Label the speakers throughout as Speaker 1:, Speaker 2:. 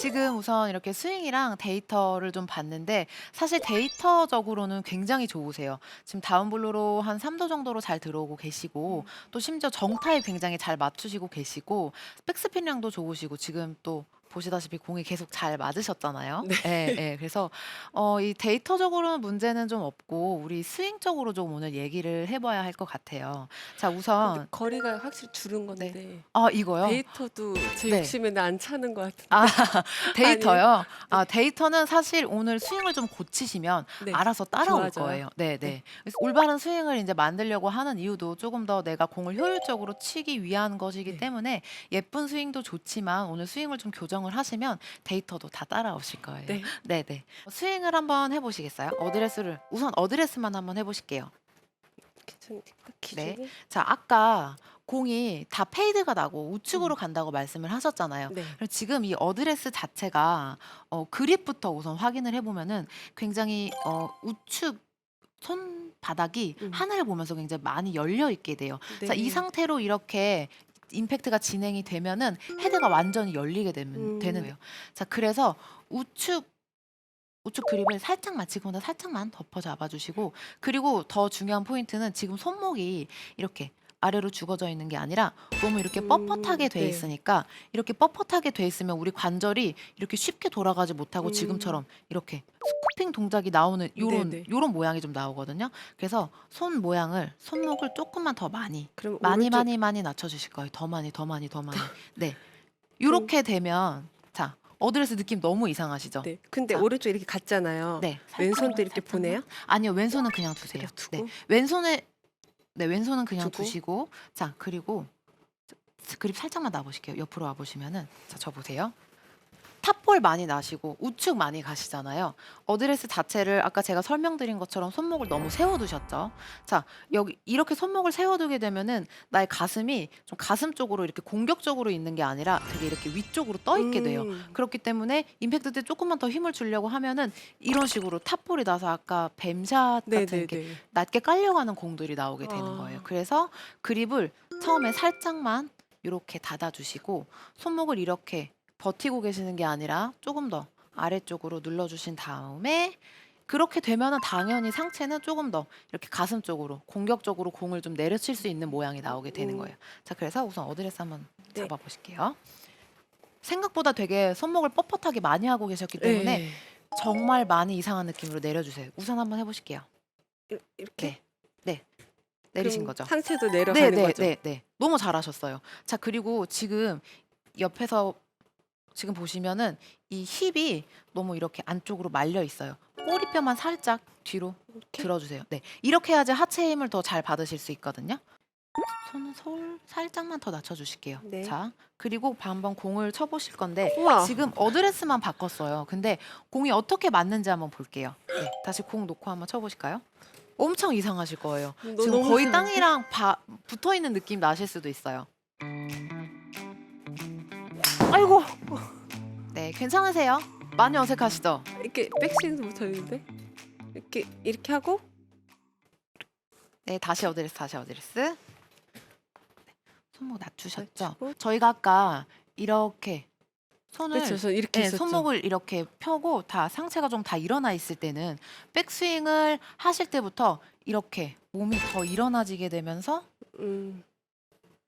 Speaker 1: 지금 우선 이렇게 스윙이랑 데이터를 좀 봤는데 사실 데이터적으로는 굉장히 좋으세요. 지금 다운블로로 한 3도 정도로 잘 들어오고 계시고 또 심지어 정타에 굉장히 잘 맞추시고 계시고 백스핀량도 좋으시고 지금 또 보시다시피 공이 계속 잘 맞으셨잖아요.
Speaker 2: 네.
Speaker 1: 예, 예. 그래서 어, 이 데이터적으로는 문제는 좀 없고 우리 스윙적으로 좀 오늘 얘기를 해봐야 할 것 같아요. 자,
Speaker 2: 근데
Speaker 1: 우선
Speaker 2: 거리가 확실히 줄은 건데
Speaker 1: 아 이거요.
Speaker 2: 데이터도 제
Speaker 1: 네.
Speaker 2: 욕심에는 안 차는 것 같은데.
Speaker 1: 아 데이터요. 아 데이터는 사실 오늘 스윙을 좀 고치시면
Speaker 2: 네.
Speaker 1: 알아서 따라올
Speaker 2: 좋아져요?
Speaker 1: 거예요. 네, 네.
Speaker 2: 네.
Speaker 1: 그래서 올바른 스윙을 이제 만들려고 하는 이유도 조금 더 내가 공을 효율적으로 치기 위한 것이기
Speaker 2: 네.
Speaker 1: 때문에 예쁜 스윙도 좋지만 오늘 스윙을 좀 교정 을 하시면 데이터도 다 따라오실 거예요.
Speaker 2: 네.
Speaker 1: 네, 네. 스윙을 한번 해보시겠어요? 어드레스를 우선 어드레스만 한번 해보실게요.
Speaker 2: 괜찮으니까
Speaker 1: 네.
Speaker 2: 기준이.
Speaker 1: 자, 아까 공이 다 페이드가 나고 우측으로
Speaker 2: 음.
Speaker 1: 간다고 말씀을 하셨잖아요.
Speaker 2: 네.
Speaker 1: 그럼 지금 이 어드레스 자체가 어, 그립부터 우선 확인을 해보면은 굉장히 어, 우측 손바닥이
Speaker 2: 음.
Speaker 1: 하늘을 보면서 굉장히 많이 열려 있게 돼요. 자, 이
Speaker 2: 네.
Speaker 1: 상태로 이렇게 임팩트가 진행이 되면은 헤드가 완전히 열리게 되면,
Speaker 2: 음.
Speaker 1: 되는 거예요. 자, 그래서 우측 우측 그립을 살짝만 지금보다 살짝만 덮어 잡아주시고 그리고 더 중요한 포인트는 지금 손목이 이렇게 아래로 죽어져 있는 게 아니라 너무 이렇게
Speaker 2: 음,
Speaker 1: 뻣뻣하게 돼
Speaker 2: 네.
Speaker 1: 있으니까 이렇게 뻣뻣하게 돼 있으면 우리 관절이 이렇게 쉽게 돌아가지 못하고
Speaker 2: 음.
Speaker 1: 지금처럼 이렇게 스쿠핑 동작이 나오는 요런
Speaker 2: 네네.
Speaker 1: 요런 모양이 좀 나오거든요. 그래서 손 모양을 손목을 조금만 더 많이
Speaker 2: 그럼
Speaker 1: 많이
Speaker 2: 오른쪽
Speaker 1: 많이 많이 낮춰 주실 거예요. 더 많이 더 많이 더 많이. 네. 요렇게 되면 자, 어드레스 느낌 너무 이상하시죠?
Speaker 2: 네. 근데
Speaker 1: 자.
Speaker 2: 오른쪽 이렇게 갔잖아요.
Speaker 1: 네.
Speaker 2: 왼손도 이렇게
Speaker 1: 살짝만.
Speaker 2: 보내요?
Speaker 1: 아니요, 왼손은 그냥 두세요.
Speaker 2: 그냥 두고?
Speaker 1: 네. 왼손에 네, 왼손은 그냥
Speaker 2: 두고?
Speaker 1: 두시고 자, 그리고 그립 살짝만 놔 보실게요. 옆으로 와 보시면은 자, 저 보세요. 탑볼 많이 나시고 우측 많이 가시잖아요. 어드레스 자체를 아까 제가 설명드린 것처럼 손목을 너무 세워두셨죠. 자 여기 이렇게 손목을 세워두게 되면은 나의 가슴이 좀 가슴 쪽으로 이렇게 공격적으로 있는 게 아니라 되게 이렇게 위쪽으로 떠 있게 돼요.
Speaker 2: 음.
Speaker 1: 그렇기 때문에 임팩트 때 조금만 더 힘을 주려고 하면은 이런 식으로 탑볼이 나서 아까 뱀샷 같은 이렇게. 낮게 깔려가는 공들이 나오게 되는
Speaker 2: 아.
Speaker 1: 거예요. 그래서 그립을 처음에 살짝만 이렇게 닫아주시고 손목을 이렇게 버티고 계시는 게 아니라 조금 더 아래쪽으로 눌러주신 다음에 그렇게 되면은 당연히 상체는 조금 더 이렇게 가슴 쪽으로 공격적으로 공을 좀 내려칠 수 있는 모양이 나오게 되는
Speaker 2: 음.
Speaker 1: 거예요. 자, 그래서 우선 어드레스 한번
Speaker 2: 네.
Speaker 1: 잡아보실게요. 생각보다 되게 손목을 뻣뻣하게 많이 하고 계셨기 때문에
Speaker 2: 네.
Speaker 1: 정말 많이 이상한 느낌으로 내려주세요. 우선 한번 해보실게요.
Speaker 2: 이- 이렇게
Speaker 1: 네. 네. 내리신
Speaker 2: 그럼
Speaker 1: 거죠?
Speaker 2: 상체도
Speaker 1: 네,
Speaker 2: 내려가는
Speaker 1: 네,
Speaker 2: 거죠.
Speaker 1: 네, 네. 너무 잘하셨어요. 자, 그리고 지금 옆에서 지금 보시면은 이 힙이 너무 이렇게 안쪽으로 말려 있어요. 꼬리뼈만 살짝 뒤로? 들어주세요. 네, 이렇게 해야지 하체 힘을 더 잘 받으실 수 있거든요. 손은 솔 살짝만 더 낮춰주실게요.
Speaker 2: 네.
Speaker 1: 자, 그리고 한번 공을 쳐보실 건데
Speaker 2: 우와.
Speaker 1: 지금 어드레스만 바꿨어요. 근데 공이 어떻게 맞는지 한번 볼게요. 네, 다시 공 놓고 한번 쳐보실까요? 엄청 이상하실 거예요.
Speaker 2: 너-
Speaker 1: 지금
Speaker 2: 너무
Speaker 1: 거의? 땅이랑 바, 붙어 있는 느낌 나실 수도 있어요.
Speaker 2: 아이고
Speaker 1: 네, 괜찮으세요? 많이 어색하시죠?
Speaker 2: 이렇게 백스윙도 못하는데 이렇게 이렇게 하고
Speaker 1: 네, 다시 어드레스, 다시 어드레스. 네, 손목 낮추셨죠?
Speaker 2: 낮추고.
Speaker 1: 저희가 아까 이렇게 손을
Speaker 2: 그렇죠. 저 이렇게
Speaker 1: 네,
Speaker 2: 했었죠.
Speaker 1: 손목을 이렇게 펴고 다 상체가 좀 다 일어나 있을 때는 백스윙을 하실 때부터 이렇게 몸이 더 일어나지게 되면서
Speaker 2: 음.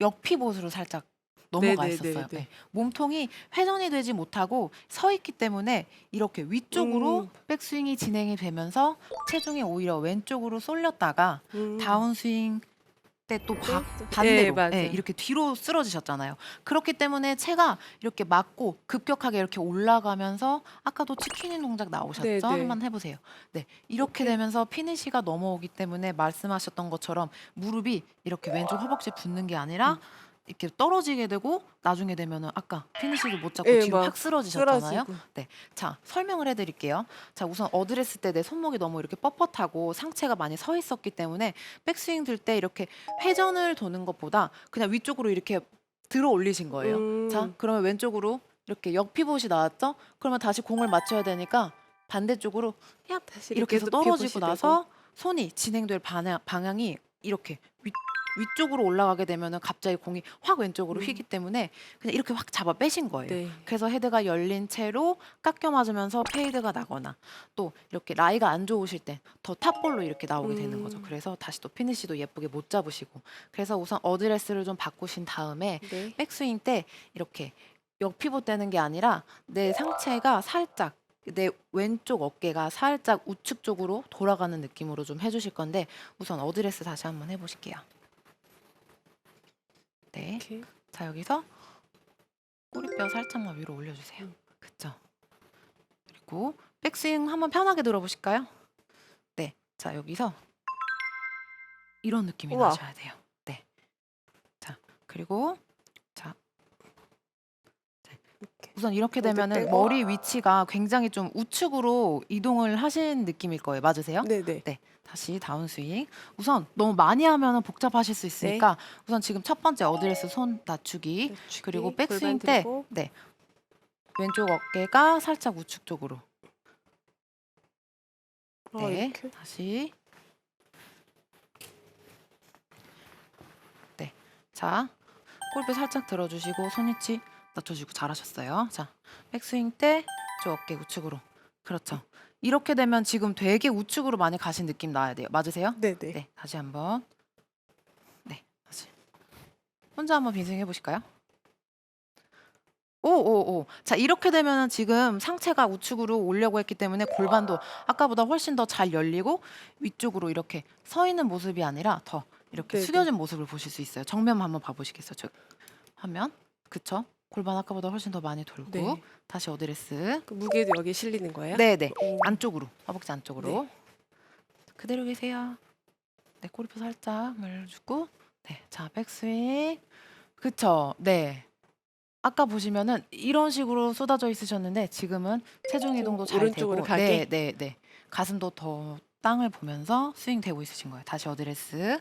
Speaker 1: 역피봇으로 살짝 넘어가
Speaker 2: 네네네네.
Speaker 1: 있었어요. 네. 몸통이 회전이 되지 못하고 서 있기 때문에 이렇게 위쪽으로
Speaker 2: 음.
Speaker 1: 백스윙이 진행이 되면서 체중이 오히려 왼쪽으로 쏠렸다가
Speaker 2: 음.
Speaker 1: 다운스윙 때 또
Speaker 2: 네, 또-
Speaker 1: 반대로
Speaker 2: 네, 맞아요.
Speaker 1: 예, 이렇게 뒤로 쓰러지셨잖아요. 그렇기 때문에 체가 이렇게 맞고 급격하게 이렇게 올라가면서 아까도 치킨인 동작 나오셨죠?
Speaker 2: 네, 네.
Speaker 1: 한번 해보세요. 네, 이렇게
Speaker 2: 이렇게.
Speaker 1: 되면서 피니시가 넘어오기 때문에 말씀하셨던 것처럼 무릎이 이렇게 왼쪽 허벅지 붙는 게 아니라
Speaker 2: 음.
Speaker 1: 이렇게 떨어지게 되고 나중에 되면은 아까 피니시도 못 잡고
Speaker 2: 예,
Speaker 1: 뒤로
Speaker 2: 막
Speaker 1: 확 쓰러지셨잖아요.
Speaker 2: 쓰러지고.
Speaker 1: 자, 설명을 해드릴게요. 자, 우선 어드레스 때 내 손목이 너무 이렇게 뻣뻣하고 상체가 많이 서 있었기 때문에 백스윙 들 때 이렇게 회전을 도는 것보다 그냥 위쪽으로 이렇게 들어 올리신 거예요.
Speaker 2: 음.
Speaker 1: 자, 그러면 왼쪽으로 이렇게 역 피봇이 나왔죠? 그러면 다시 공을 맞춰야 되니까 반대쪽으로 야
Speaker 2: 다시
Speaker 1: 이렇게 해서
Speaker 2: 또
Speaker 1: 떨어지고
Speaker 2: 피봇이
Speaker 1: 나서 손이 진행될 방향, 방향이 이렇게 위, 위쪽으로 올라가게 되면은 갑자기 공이 확 왼쪽으로
Speaker 2: 음.
Speaker 1: 휘기 때문에 그냥 이렇게 확 잡아 빼신 거예요.
Speaker 2: 네.
Speaker 1: 그래서 헤드가 열린 채로 깎여 맞으면서 페이드가 나거나 또 이렇게 라이가 안 좋으실 때 더 탑볼로 이렇게 나오게 되는 거죠.
Speaker 2: 음.
Speaker 1: 그래서 다시 또 피니시도 예쁘게 못 잡으시고 그래서 우선 어드레스를 좀 바꾸신 다음에
Speaker 2: 네.
Speaker 1: 백스윙 때 이렇게 역피봇 되는 게 아니라 내 상체가 살짝 내 왼쪽 어깨가 살짝 우측 쪽으로 돌아가는 느낌으로 좀 해주실 건데 우선 어드레스 다시 한번 해보실게요. 네,
Speaker 2: 이렇게.
Speaker 1: 자 여기서 꼬리뼈 살짝만 위로 올려주세요.
Speaker 2: 음.
Speaker 1: 그쵸? 그리고 백스윙 한번 편하게 들어보실까요? 네, 자 여기서 이런 느낌이
Speaker 2: 우와.
Speaker 1: 나셔야 돼요. 네, 자 그리고 자
Speaker 2: 이렇게.
Speaker 1: 우선 이렇게 되면은
Speaker 2: 빼고?
Speaker 1: 머리 위치가 굉장히 좀 우측으로 이동을 하신 느낌일 거예요. 맞으세요?
Speaker 2: 네, 네.
Speaker 1: 다시 다운 스윙. 우선 너무 많이 하면은 복잡하실 수 있으니까
Speaker 2: 네.
Speaker 1: 우선 지금 첫 번째 어드레스 손 낮추기.
Speaker 2: 낮추기,
Speaker 1: 그리고 백스윙 때
Speaker 2: 들고.
Speaker 1: 네. 왼쪽 어깨가 살짝 우측 쪽으로.
Speaker 2: 어,
Speaker 1: 네.
Speaker 2: 이렇게.
Speaker 1: 다시. 네. 자. 골프 살짝 들어 주시고 손 위치 낮춰주고 잘하셨어요. 자. 백스윙 때 저 어깨 우측으로. 그렇죠. 이렇게 되면 지금 되게 우측으로 많이 가신 느낌 나야 돼요. 맞으세요?
Speaker 2: 네, 네.
Speaker 1: 네, 다시 한번. 네, 다시. 혼자 한번 빈스윙 해보실까요? 오, 오, 오. 자, 이렇게 되면은 지금 상체가 우측으로 오려고 했기 때문에 골반도 아까보다 훨씬 더 잘 열리고 위쪽으로 이렇게 서 있는 모습이 아니라 더 이렇게
Speaker 2: 네, 네.
Speaker 1: 숙여진 모습을 보실 수 있어요. 정면 한번 봐보시겠어요? 저 화면. 그쵸? 골반 아까보다 훨씬 더 많이 돌고
Speaker 2: 네.
Speaker 1: 다시 어드레스.
Speaker 2: 그 무게도 여기 실리는 거예요?
Speaker 1: 네, 네.
Speaker 2: 오.
Speaker 1: 안쪽으로 허벅지 안쪽으로 그대로 계세요. 네 꼬리뼈 살짝 올려주고 네자 백스윙 그쵸 네 아까 보시면은 이런 식으로 쏟아져 있으셨는데 지금은 체중
Speaker 2: 좀
Speaker 1: 이동도 잘
Speaker 2: 오른쪽으로
Speaker 1: 되고
Speaker 2: 가게?
Speaker 1: 네네네 가슴도 더 땅을 보면서 스윙 되고 있으신 거예요. 다시 어드레스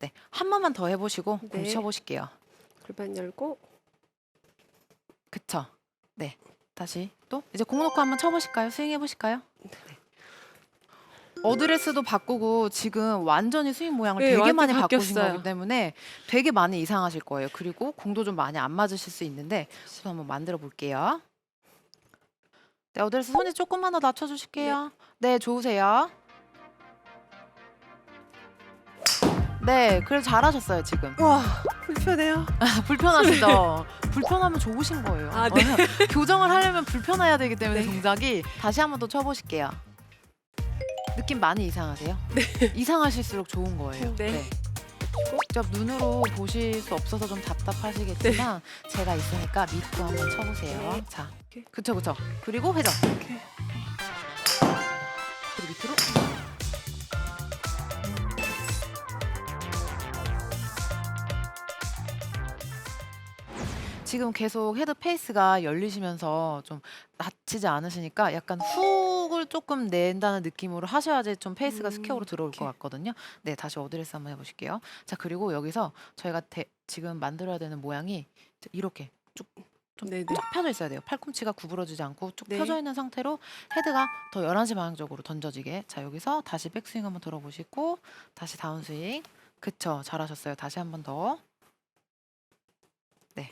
Speaker 1: 네한 번만 더 해보시고 공
Speaker 2: 네.
Speaker 1: 쳐보실게요.
Speaker 2: 골반 열고
Speaker 1: 그쵸 네 다시 또 이제 공 놓고 한번 쳐보실까요? 스윙 해 보실까요? 네. 어드레스도 바꾸고 지금 완전히 스윙 모양을
Speaker 2: 네,
Speaker 1: 되게
Speaker 2: 완전
Speaker 1: 많이 바꾸신
Speaker 2: 바뀌었어요.
Speaker 1: 거기 때문에 되게 많이 이상하실 거예요. 그리고 공도 좀 많이 안 맞으실 수 있는데 우선 한번 만들어 볼게요. 네, 어드레스 손이 조금만 더 낮춰 주실게요. 네, 좋으세요. 네, 그래도 잘하셨어요 지금.
Speaker 2: 와 불편해요.
Speaker 1: 불편하시죠? 불편하면 좋으신 거예요.
Speaker 2: 아, 네.
Speaker 1: 교정을 하려면 불편해야 되기 때문에
Speaker 2: 네.
Speaker 1: 동작이 다시 한 번 더 쳐보실게요. 느낌 많이 이상하세요? 이상하실수록 좋은 거예요.
Speaker 2: 네.
Speaker 1: 직접 눈으로 보실 수 없어서 좀 답답하시겠지만 제가 있으니까 믿고 한번 쳐보세요.
Speaker 2: 네.
Speaker 1: 자. 그쵸 그쵸. 그리고 회전.
Speaker 2: 이렇게.
Speaker 1: 그리고 밑으로. 지금 계속 헤드 페이스가 열리시면서 좀 낮추지 않으시니까 약간 훅을 조금 낸다는 느낌으로 하셔야지 좀 페이스가
Speaker 2: 음,
Speaker 1: 스퀘어로 들어올 것
Speaker 2: 이렇게.
Speaker 1: 같거든요. 네, 다시 어드레스 한번 해보실게요. 자, 그리고 여기서 저희가 대- 지금 만들어야 되는 모양이 이렇게 좀
Speaker 2: 네네.
Speaker 1: 쭉 펴져 있어야 돼요. 팔꿈치가 구부러지지 않고 쭉
Speaker 2: 네.
Speaker 1: 펴져 있는 상태로 헤드가 더 11시 방향적으로 던져지게. 자, 여기서 다시 백스윙 한번 들어보시고 다시 다운스윙. 그쵸. 잘하셨어요. 다시 한번 더. 네.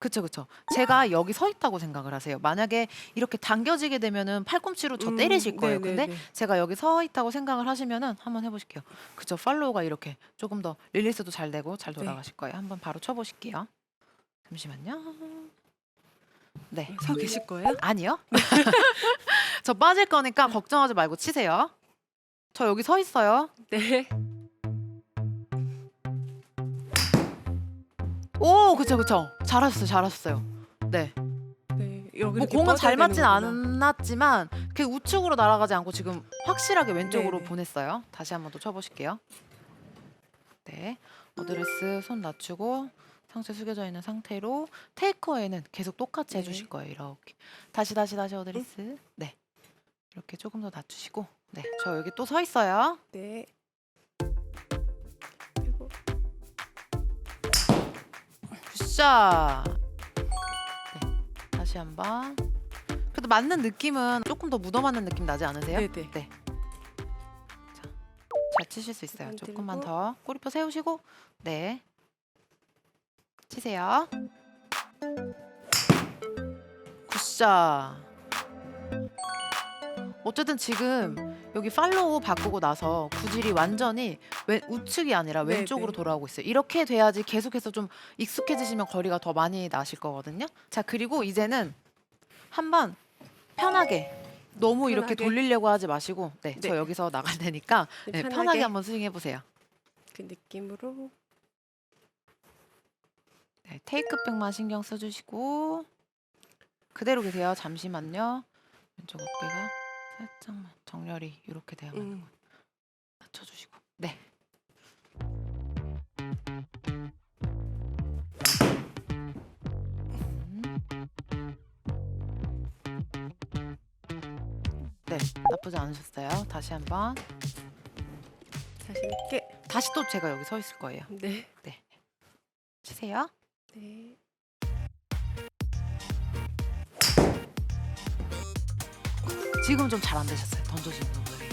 Speaker 1: 그쵸, 그쵸. 제가 여기 서 있다고 생각을 하세요. 만약에 이렇게 당겨지게 되면은 팔꿈치로 저
Speaker 2: 음,
Speaker 1: 때리실 거예요. 근데
Speaker 2: 네네네.
Speaker 1: 제가 여기 서 있다고 생각을 하시면은 한번 해보실게요. 그쵸. 팔로우가 이렇게 조금 더 릴리스도 잘 되고 잘
Speaker 2: 네.
Speaker 1: 돌아가실 거예요. 한번 바로 쳐보실게요. 잠시만요. 네.
Speaker 2: 서 계실 거예요?
Speaker 1: 아니요. 저 빠질 거니까 걱정하지 말고 치세요. 저 여기 서 있어요.
Speaker 2: 네.
Speaker 1: 오, 그쵸, 그쵸. 잘하셨어요, 잘하셨어요. 네.
Speaker 2: 네. 여기
Speaker 1: 뭐
Speaker 2: 이렇게
Speaker 1: 공은 잘
Speaker 2: 뻗어야
Speaker 1: 맞진
Speaker 2: 되는구나.
Speaker 1: 않았지만 그 우측으로 날아가지 않고 지금 확실하게 왼쪽으로
Speaker 2: 네네.
Speaker 1: 보냈어요. 다시 한 번 더 쳐보실게요. 네. 어드레스 손 낮추고 상체 숙여져 있는 상태로 테이크어에는 계속 똑같이
Speaker 2: 네.
Speaker 1: 해주실 거예요. 이렇게 다시 다시 다시 어드레스. 네. 이렇게 조금 더 낮추시고. 네. 저 여기 또 서 있어요.
Speaker 2: 네.
Speaker 1: 굿샷. 네. 다시 한번. 그래도 맞는 느낌은 조금 더 묻어맞는 느낌 나지 않으세요?
Speaker 2: 네네.
Speaker 1: 잘 치실 수 있어요.
Speaker 2: 만
Speaker 1: 조금만
Speaker 2: 들고.
Speaker 1: 더 꼬리뼈 세우시고 네 치세요. 굿샷. 어쨌든 지금 여기 팔로우 바꾸고 나서 구질이 완전히 왼, 우측이 아니라
Speaker 2: 네,
Speaker 1: 왼쪽으로
Speaker 2: 네.
Speaker 1: 돌아오고 있어요. 이렇게 돼야지 계속해서 좀 익숙해지시면 거리가 더 많이 나실 거거든요. 자 그리고 이제는 한번 편하게 너무 이렇게
Speaker 2: 편하게.
Speaker 1: 돌리려고 하지 마시고 네, 저
Speaker 2: 네.
Speaker 1: 여기서 나갈 테니까
Speaker 2: 네,
Speaker 1: 네, 편하게,
Speaker 2: 편하게.
Speaker 1: 한번 스윙 해 보세요.
Speaker 2: 그 느낌으로
Speaker 1: 네, 테이크백만 신경 써주시고 그대로 계세요. 잠시만요. 왼쪽 어깨가 살짝만 정렬이 이렇게 돼야만
Speaker 2: 음.
Speaker 1: 맞춰주시고 네. 네, 나쁘지 않으셨어요. 다시 한번.
Speaker 2: 자신 있게
Speaker 1: 다시 또 제가 여기 서 있을 거예요.
Speaker 2: 네.
Speaker 1: 치세요.
Speaker 2: 네.
Speaker 1: 지금 좀 잘 안 되셨어요. 던져지는 부분이.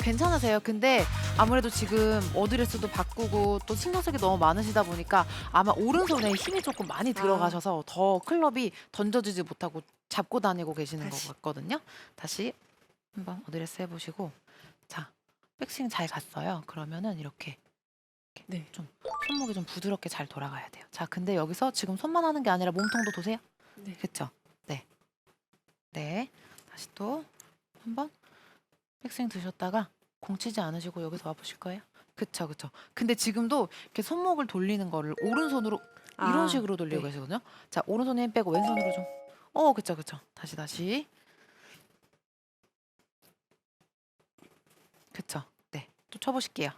Speaker 1: 괜찮으세요? 근데 아무래도 지금 어드레스도 바꾸고 또 신경 쓰기 너무 많으시다 보니까 아마 오른손에 힘이 조금 많이 들어가셔서 더 클럽이 던져지지 못하고 잡고 다니고 계시는
Speaker 2: 다시.
Speaker 1: 것 같거든요. 다시 한번 어드레스 해보시고 자 백스윙 잘 갔어요. 그러면은 이렇게
Speaker 2: 네.
Speaker 1: 좀 손목이 좀 부드럽게 잘 돌아가야 돼요. 자 근데 여기서 지금 손만 하는 게 아니라 몸통도 도세요.
Speaker 2: 네.
Speaker 1: 그쵸? 네. 네. 다시 또 한번 백스윙 드셨다가 공 치지 않으시고 여기서 와보실 거예요. 그쵸, 그쵸. 근데 지금도 이렇게 손목을 돌리는 거를 오른손으로 이런
Speaker 2: 아,
Speaker 1: 식으로 돌리고
Speaker 2: 네.
Speaker 1: 계시거든요. 자, 오른손에 힘 빼고 왼손으로 좀. 어, 그쵸, 그쵸. 다시, 다시. 그쵸. 네. 또 쳐보실게요.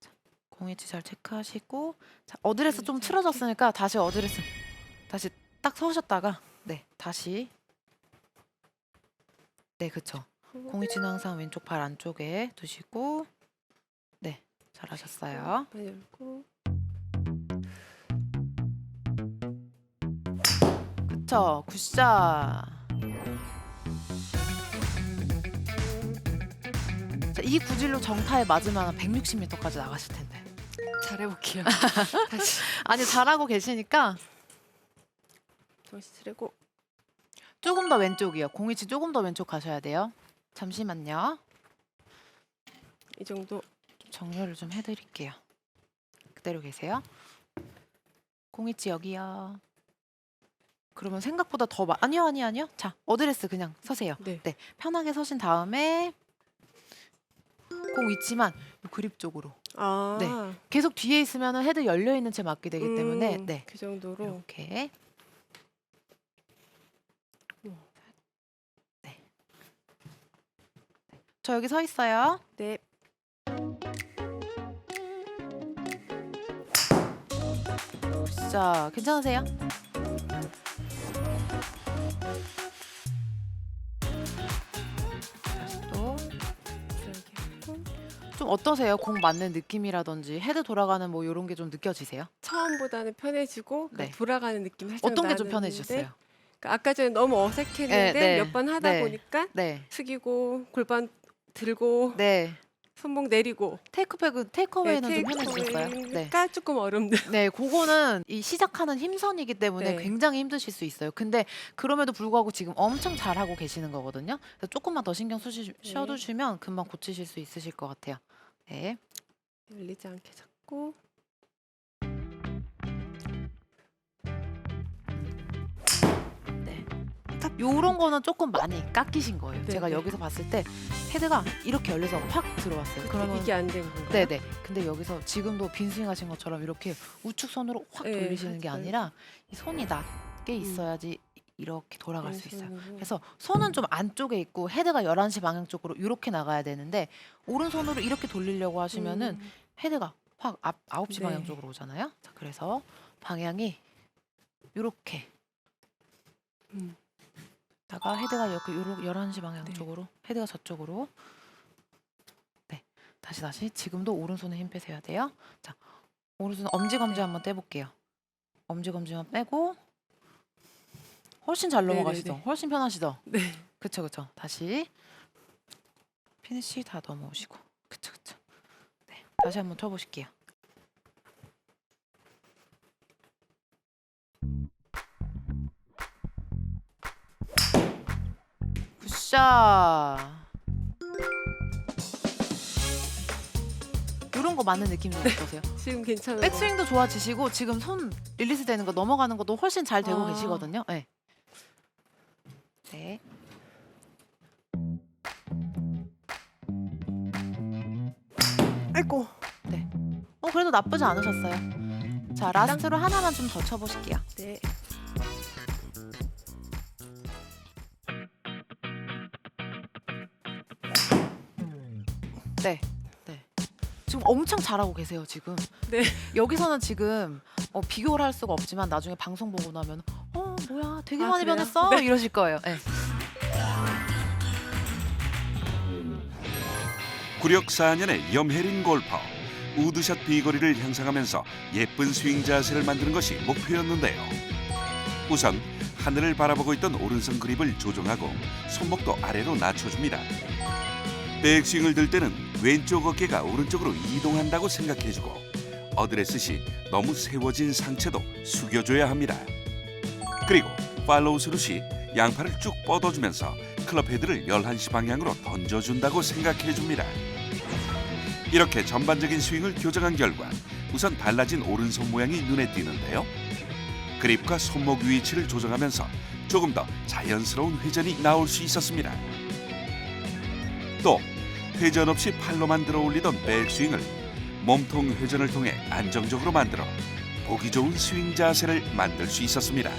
Speaker 1: 자, 공 위치 잘 체크하시고. 자, 어드레스 좀
Speaker 2: 공위치
Speaker 1: 틀어졌으니까 다시 어드레스. 다시 딱 서셨다가. 네, 다시. 네, 그쵸. 공위치는 항상 왼쪽 발 안쪽에 두시고 네 잘하셨어요.
Speaker 2: 발 열고.
Speaker 1: 그쵸 굿샷. 자, 이 구질로 정타에 맞으면 160m까지 나가실 텐데.
Speaker 2: 잘해볼게요. 다시.
Speaker 1: 아니 잘하고 계시니까.
Speaker 2: 정신 차리고
Speaker 1: 조금 더 왼쪽이요. 공위치 조금 더 왼쪽 가셔야 돼요. 잠시만요.
Speaker 2: 이 정도.
Speaker 1: 정렬을 좀 해드릴게요. 그대로 계세요. 공위치 여기요. 그러면 생각보다 더 마... 아니요 아니요 아니요. 자 어드레스 그냥 서세요.
Speaker 2: 네.
Speaker 1: 네, 편하게 서신 다음에 공 위치만 요 그립 쪽으로.
Speaker 2: 아.
Speaker 1: 네. 계속 뒤에 있으면 헤드 열려 있는 채 맞게 되기 때문에
Speaker 2: 음,
Speaker 1: 네.
Speaker 2: 그 정도로.
Speaker 1: 이렇게
Speaker 2: 우와.
Speaker 1: 네. 저 여기 서 있어요.
Speaker 2: 네.
Speaker 1: 진짜 괜찮으세요? 다시 또 좀 어떠세요? 공 맞는 느낌이라든지 헤드 돌아가는 뭐 이런 게 좀 느껴지세요?
Speaker 2: 처음보다는 편해지고 그러니까
Speaker 1: 네.
Speaker 2: 돌아가는 느낌 살짝
Speaker 1: 어떤 게 좀
Speaker 2: 나는데
Speaker 1: 편해지셨어요?
Speaker 2: 그러니까 아까 전에 너무 어색했는데
Speaker 1: 네, 네,
Speaker 2: 몇 번 하다
Speaker 1: 네.
Speaker 2: 보니까
Speaker 1: 네,
Speaker 2: 숙이고 골반 들고
Speaker 1: 네.
Speaker 2: 손목 내리고
Speaker 1: 테이크백은 테이크어웨이는 좀 편해지셨어요? 네.
Speaker 2: 조금 어렵네.
Speaker 1: 네, 그거는 이 시작하는 힘선이기 때문에
Speaker 2: 네.
Speaker 1: 굉장히 힘드실 수 있어요. 근데 그럼에도 불구하고 지금 엄청 잘하고 계시는 거거든요. 그래서 조금만 더 신경 쓰시,
Speaker 2: 네.
Speaker 1: 써주시면 금방 고치실 수 있으실 것 같아요. 네.
Speaker 2: 열리지 않게 잡고
Speaker 1: 요런 거는 조금 많이 깎이신 거예요.
Speaker 2: 네,
Speaker 1: 제가
Speaker 2: 네.
Speaker 1: 여기서 봤을 때 헤드가 이렇게 열려서 확 들어왔어요. 그러면
Speaker 2: 이게 안 된 건가요?
Speaker 1: 네네. 근데 여기서 지금도 빈스윙 하신 것처럼 이렇게 우측 손으로 확
Speaker 2: 네,
Speaker 1: 돌리시는 게
Speaker 2: 살짝.
Speaker 1: 아니라 이 손이 낮게
Speaker 2: 음.
Speaker 1: 있어야지 이렇게 돌아갈 수 있어요.
Speaker 2: 왼손으로.
Speaker 1: 그래서 손은 좀 안쪽에 있고 헤드가 11시 방향 쪽으로 이렇게 나가야 되는데 오른손으로 이렇게 돌리려고 하시면은
Speaker 2: 음,
Speaker 1: 헤드가 확 앞, 9시
Speaker 2: 네.
Speaker 1: 방향 쪽으로 오잖아요. 자, 그래서 방향이 이렇게
Speaker 2: 음.
Speaker 1: 다가 헤드가 이렇게 요러, 11시 방향
Speaker 2: 네.
Speaker 1: 쪽으로 헤드가 저쪽으로 네. 다시 다시 지금도 오른손에 힘 빼세야 돼요. 자. 오른손 엄지 검지
Speaker 2: 네.
Speaker 1: 한번 떼 볼게요. 엄지 검지만 빼고 훨씬 잘
Speaker 2: 네, 네,
Speaker 1: 넘어가시죠.
Speaker 2: 네.
Speaker 1: 훨씬 편하시죠.
Speaker 2: 네.
Speaker 1: 그쵸 그쵸 다시 피니시 다 넘어오시고 그쵸 그쵸 다시 한번 쳐보실게요. 굿샷. 이런 거 맞는 느낌 좀 어떠세요?
Speaker 2: 지금 괜찮아요.
Speaker 1: 백스윙도 좋아지시고 지금 손 릴리스 되는 거 넘어가는 것도 훨씬 잘 되고
Speaker 2: 아.
Speaker 1: 계시거든요. 네. 네.
Speaker 2: 아이고.
Speaker 1: 어 그래도 나쁘지 않으셨어요. 자 라스트로 하나만 좀 더 쳐보실게요.
Speaker 2: 네.
Speaker 1: 네. 네. 지금 엄청 잘하고 계세요 지금.
Speaker 2: 네.
Speaker 1: 여기서는 지금 어, 비교를 할 수가 없지만 나중에 방송 보고 나면 어 뭐야 되게
Speaker 2: 아,
Speaker 1: 많이
Speaker 2: 그래요?
Speaker 1: 변했어 이러실 거예요. 네.
Speaker 3: 구력 4년의 염혜린 골퍼 우드샷 비거리를 향상하면서 예쁜 스윙 자세를 만드는 것이 목표였는데요. 우선 하늘을 바라보고 있던 오른손 그립을 조정하고 손목도 아래로 낮춰줍니다. 백스윙을 들 때는 왼쪽 어깨가 오른쪽으로 이동한다고 생각해주고 어드레스 시 너무 세워진 상체도 숙여줘야 합니다. 그리고 팔로우 스루 시 양팔을 쭉 뻗어주면서 클럽 헤드를 11시 방향으로 던져준다고 생각해줍니다. 이렇게 전반적인 스윙을 교정한 결과 우선 달라진 오른손 모양이 눈에 띄는데요. 그립과 손목 위치를 조정하면서 조금 더 자연스러운 회전이 나올 수 있었습니다. 또 회전 없이 팔로만 들어 올리던 백스윙을 몸통 회전을 통해 안정적으로 만들어 보기 좋은 스윙 자세를 만들 수 있었습니다.